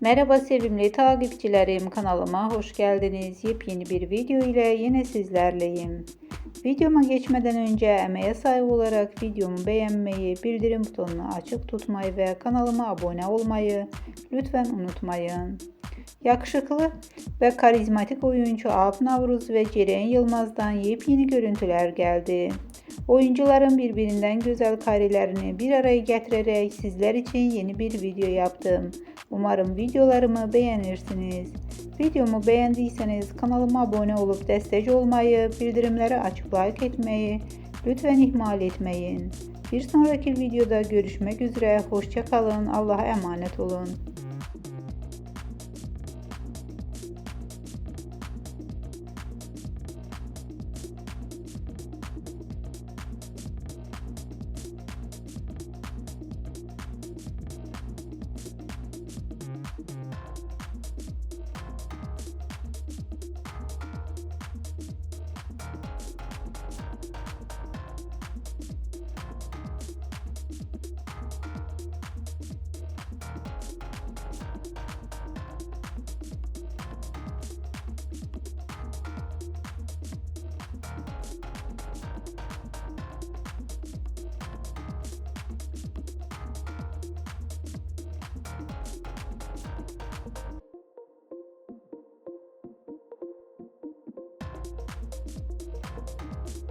Merhaba sevimli takipçilerim kanalıma hoş geldiniz. Yepyeni bir video ile yine sizlerleyim. Videoma geçmeden önce emeğe saygı olarak videomu beğenmeyi, bildirim butonunu açık tutmayı ve kanalıma abone olmayı lütfen unutmayın. Yakışıklı ve karizmatik oyuncu Alp Navruz ve Ceren Yılmaz'dan yepyeni görüntüler geldi. Oyuncuların birbirinden güzel karelerini bir araya getirerek sizler için yeni bir video yaptım. Umarım videolarımı beğenirsiniz. Videomu beğendiyseniz kanalıma abone olup destek olmayı, bildirimleri açıp like etmeyi lütfen ihmal etmeyin. Bir sonraki videoda görüşmek üzere. Hoşçakalın. Allah'a emanet olun. フフフフ。